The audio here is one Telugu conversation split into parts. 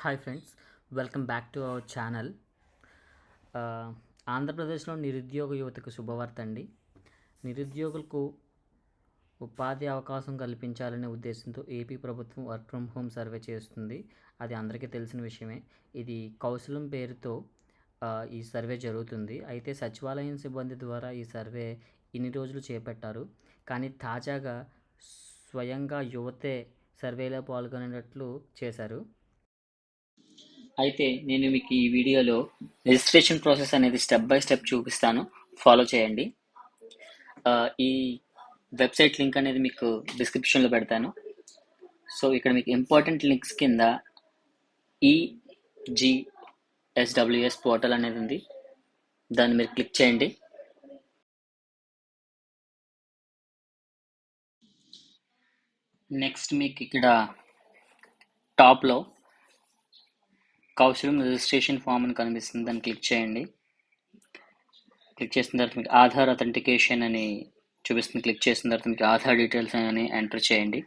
Hi friends welcome back to our channel. ఆంధ్రప్రదేశ్లో నిరుద్యోగ యువతకు శుభవార్త అండి. నిరుద్యోగులకు ఉపాధి అవకాశం కల్పించాలనే ఉద్దేశంతో ఏపీ ప్రభుత్వం వర్క్ ఫ్రమ్ హోమ్ సర్వే చేస్తుంది. అది అందరికీ తెలిసిన విషయమే. ఇది కౌశలం పేరుతో ఈ సర్వే జరుగుతుంది. అయితే సచివాలయం సిబ్బంది ద్వారా ఈ సర్వే ఇన్ని రోజులు చేపట్టారు. కానీ తాజాగా స్వయంగా యువతే సర్వేలో పాల్గొనేటట్లు చేశారు. అయితే నేను మీకు ఈ వీడియోలో రిజిస్ట్రేషన్ ప్రాసెస్ అనేది స్టెప్ బై స్టెప్ చూపిస్తాను. ఫాలో చేయండి. ఈ వెబ్సైట్ లింక్ అనేది మీకు డిస్క్రిప్షన్లో పెడతాను. సో ఇక్కడ మీకు ఇంపార్టెంట్ లింక్స్ కింద ఈజిఎస్డబ్ల్యూఎస్ పోర్టల్ అనేది ఉంది. దాన్ని మీరు క్లిక్ చేయండి. నెక్స్ట్ మీకు ఇక్కడ టాప్లో కౌశలం రిజిస్ట్రేషన్ ఫామ్ అని కనిపిస్తుంది. దాన్ని క్లిక్ చేయండి. క్లిక్ చేసిన తర్వాత మీకు ఆధార్ అథెంటికేషన్ అని చూపిస్తుంది. క్లిక్ చేసిన తర్వాత మీకు ఆధార్ డీటెయిల్స్ అని ఎంటర్ చేయండి.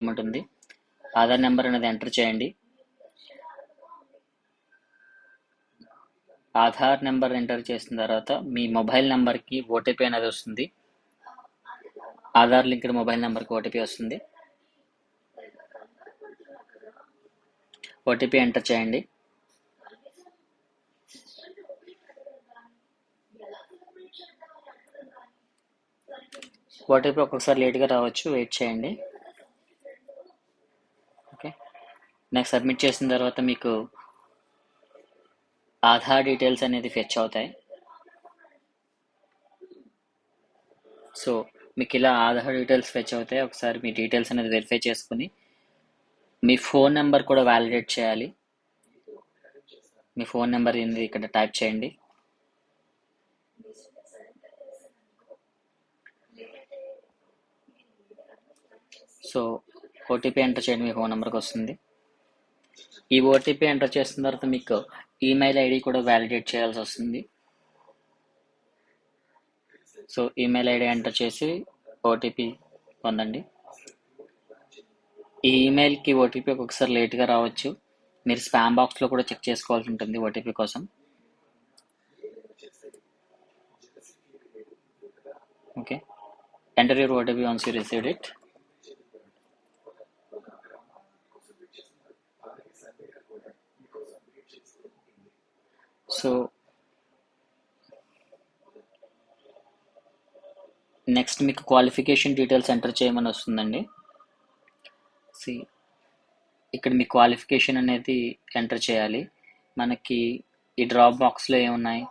ఉంటుంది ఆధార్ నెంబర్ అనేది ఎంటర్ చేయండి. ఆధార్ నెంబర్ ఎంటర్ చేసిన తర్వాత మీ మొబైల్ నెంబర్కి ఓటీపీ అనేది వస్తుంది. ఆధార్ లింక్డ్ మొబైల్ నెంబర్కి ఓటీపీ వస్తుంది. ఓటీపీ ఎంటర్ చేయండి. ఓటీపీ ఒక్కొక్కసారి లేట్గా రావచ్చు. వెయిట్ చేయండి. ఓకే. నాకు సబ్మిట్ చేసిన తర్వాత మీకు ఆధార్ డీటెయిల్స్ అనేది ఫెచ్ అవుతాయి. సో మీకు ఇలా ఆధార్ డీటెయిల్స్ ఫెచ్ అవుతాయి. ఒకసారి మీ డీటెయిల్స్ అనేది వెరిఫై చేసుకుని మీ ఫోన్ నెంబర్ కూడా వ్యాలిడేట్ చేయాలి. మీ ఫోన్ నెంబర్ ఏంది ఇక్కడ టైప్ చేయండి. సో ఓటీపీ ఎంటర్ చేయండి మీ ఫోన్ నెంబర్కి వస్తుంది. ఈ ఓటీపీ ఎంటర్ చేసిన తర్వాత మీకు ఈమెయిల్ ఐడి కూడా వ్యాలిడేట్ చేయాల్సి వస్తుంది. సో ఈమెయిల్ ఐడి ఎంటర్ చేసి ఓటీపీ పొందండి. ఈ ఈమెయిల్కి ఓటీపీ ఒక్కొక్కసారి లేట్గా రావచ్చు. మీరు స్పామ్ బాక్స్లో కూడా చెక్ చేసుకోవాల్సి ఉంటుంది ఓటీపీ కోసం. Okay enter your OTP once you received it so next మీకు క్వాలిఫికేషన్ డీటెయిల్స్ ఎంటర్ చేయమని వస్తుందండి. సి ఇక్కడ మీ క్వాలిఫికేషన్ అనేది ఎంటర్ చేయాలి. మనకి ఈ డ్రాప్ బాక్స్లో ఏమున్నాయి?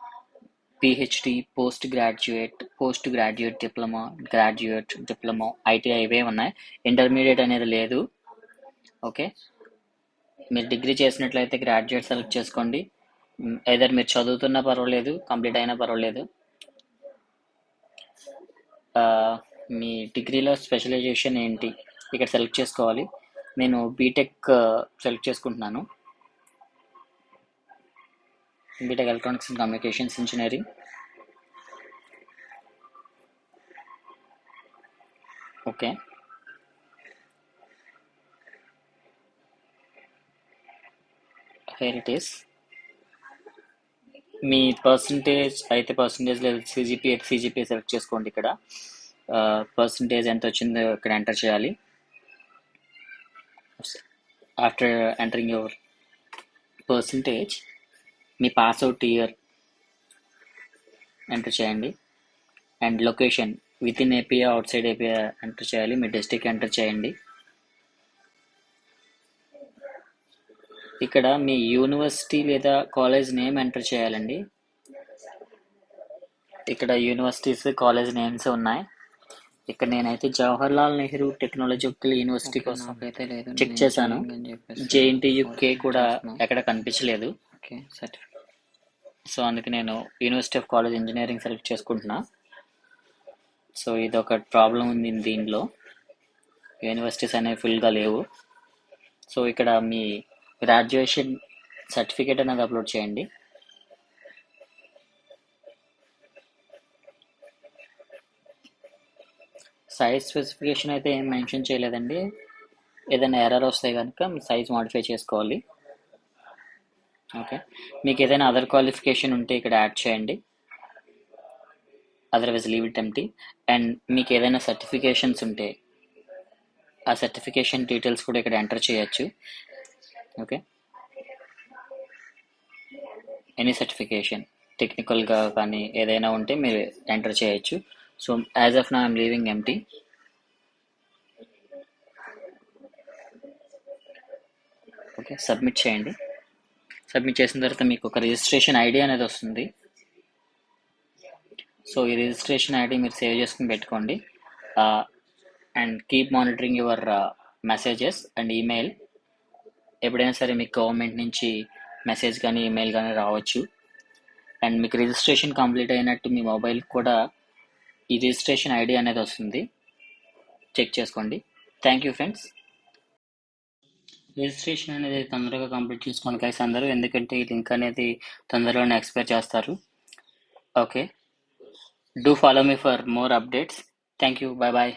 PhD post graduate post graduate diploma graduate diploma ITI ఇవే ఉన్నాయి. ఇంటర్మీడియట్ అనేది లేదు. ఓకే మీరు డిగ్రీ చేసినట్లయితే గ్రాడ్యుయేట్ సెలెక్ట్ చేసుకోండి. ఏదర్ మీరు చదువుతున్నా పర్వాలేదు కంప్లీట్ అయినా పర్వాలేదు. మీ డిగ్రీలో స్పెషలైజేషన్ ఏంటి? ఇక్కడ సెలెక్ట్ చేసుకోవాలి. నేను బీటెక్ సెలెక్ట్ చేసుకుంటున్నాను. BTech electronics and communications engineering okay here it is me percentage అయితే పర్సంటేజ్ లేదు సిజిపి సిజిపి సెలెక్ట్ చేసుకోండి ఇక్కడ. పర్సంటేజ్ ఎంత వచ్చిందో ఇక్కడ ఎంటర్ చేయాలి. ఆఫ్టర్ ఎంటరింగ్ యువర్ పర్సంటేజ్ మీ పాస్ అవుట్ ఇయర్ ఎంటర్ చేయండి and location within AP outside AP enter చేయాలి. మీ డిస్టిక్ ఎంటర్ చేయండి. ఇక్కడ మీ యూనివర్సిటీ లేదా కాలేజ్ నేమ్ ఎంటర్ చేయాలండి. ఇక్కడ యూనివర్సిటీస్ కాలేజ్ నేమ్స్ ఉన్నాయి. ఇక్కడ నేనైతే జవహర్ లాల్ నెహ్రూ టెక్నాలజికల్ యూనివర్సిటీ కోసం నాకైతే లేదు. చెక్ చేశాను. engineering అని చెప్పేసి జేఎన్టీయు కే కూడా. ఎక్కడ కనిపించలేదు. సో అందుకే నేను university of college engineering select చేసుకుంటున్నా. సో ఇది ఒక ప్రాబ్లం ఉంది దీనిలో యూనివర్సిటీస్ అనేవి ఫుల్గా లేవు. సో ఇక్కడ మీ గ్రాడ్యుయేషన్ సర్టిఫికేట్ అనేది అప్లోడ్ చేయండి. సైజ్ స్పెసిఫికేషన్ అయితే ఏం మెన్షన్ చేయలేదండి. ఏదైనా ఎర్రర్ వస్తే కనుక సైజ్ మాడిఫై చేసుకోవాలి. ఓకే మీకు ఏదైనా అదర్ క్వాలిఫికేషన్ ఉంటే ఇక్కడ యాడ్ చేయండి. Otherwise leave it empty and మీకు ఏదైనా సర్టిఫికేషన్స్ ఉంటే ఆ సర్టిఫికేషన్ డీటెయిల్స్ కూడా ఇక్కడ ఎంటర్ చేయొచ్చు. ఓకే. ఎనీ సర్టిఫికేషన్ టెక్నికల్గా కానీ ఏదైనా ఉంటే మీరు ఎంటర్ చేయొచ్చు. So as of now I'm leaving empty okay submit చేయండి. సబ్మిట్ చేసిన తర్వాత మీకు ఒక రిజిస్ట్రేషన్ ఐడి అనేది వస్తుంది. సో ఈ రిజిస్ట్రేషన్ ఐడి మీరు సేవ్ చేసుకుని పెట్టుకోండి. And keep monitoring your messages and email ఎప్పుడైనా సరే మీకు గవర్నమెంట్ నుంచి మెసేజ్ కానీ ఈమెయిల్ కానీ రావచ్చు. అండ్ మీకు రిజిస్ట్రేషన్ కంప్లీట్ అయినట్టు మీ మొబైల్ కూడా ఈ రిజిస్ట్రేషన్ ఐడి అనేది వస్తుంది. చెక్ చేసుకోండి. థ్యాంక్ యూ ఫ్రెండ్స్ రిజిస్ట్రేషన్ అనేది తొందరగా కంప్లీట్ చేసుకోండి గైస్ అందరూ ఎందుకంటే ఈ లింక్ అనేది తొందరలోనే ఎక్స్పైర్ చేస్తారు. Okay do follow me for more updates thank you bye bye